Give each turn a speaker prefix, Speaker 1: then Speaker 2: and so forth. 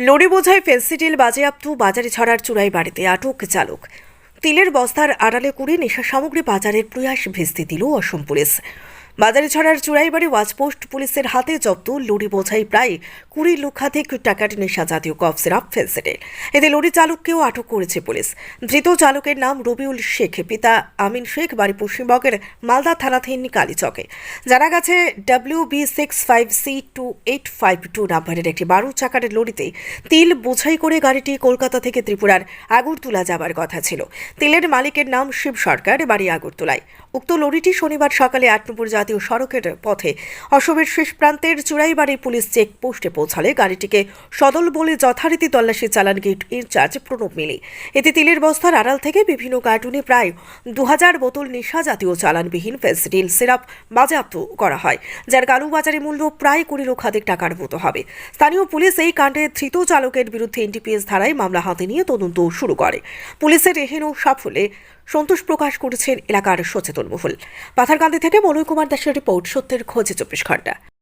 Speaker 1: Lorry বোঝাই Phensedyl বাজেয়াপ্ত বাজারে ছড়ার চূড়াই বাড়িতে আটক চালক। তিলের বস্তার আড়ালে করে নেশা সামগ্রী বাজারের প্রয়াস ভেস্তে দিল অসম পুলিশ। বাজারে ছড়ার চূড়াইবাড়ি ওয়াচপোস্ট পুলিশের হাতে জব্দ লরি বোঝাই প্রায় কুড়ি লক্ষাধিক টাকার নেশা জাতীয় কফ সিরাপ ফেন্সিডিল এতে লরি চালককেও আটক করেছে পুলিশ। ধৃত চালকের নাম রবিউল শেখ, পিতা আমিন শেখ, বাড়ি পশ্চিমবঙ্গের মালদা থানাধীন কালীচকে। জানা গেছে W B six five C two eight five two নাম্বারের একটি বারো চাকার লরিতে তিল বোঝাই করে গাড়িটি কলকাতা থেকে ত্রিপুরার আগরতলা যাবার কথা ছিল। তিলের মালিকের নাম শিব সরকার, বাড়ি আগরতলায়। উক্ত লরিটি শনিবার সকালে আট নম্বর জাতীয় সড়কের পথে। অসমের শেষ প্রান্তের চুড়াইবাড়ি পুলিশ চেকপোস্টে পৌঁছালে গাড়িটিকে সদল বলে যথারীতি তল্লাশি চালান গেট ইনচার্জ প্রণব মিলি। এতে তিলের বস্তার আড়াল থেকে বিভিন্ন কার্টুনে প্রায় দু হাজার বোতল নেশা জাতীয় চালানবিহীন ফেসডিল সিরাপ বাজেয়াপ্ত করা হয়, যার কালুবাজারে মূল্য প্রায় কুড়ি লক্ষাধিক টাকার মতো হবে। স্থানীয় পুলিশ এই কাণ্ডে ধৃত চালকের বিরুদ্ধে এনডিপিএস ধারায় মামলা হাতে নিয়ে তদন্ত শুরু করে। পুলিশের এহেন সাফল্যে সন্তোষ প্রকাশ করেছেন এলাকার সচেতন মহল। পাথারকান্দি থেকে মনোয় কুমার দাসের রিপোর্ট সত্যের খোঁজে চব্বিশ ঘণ্টা।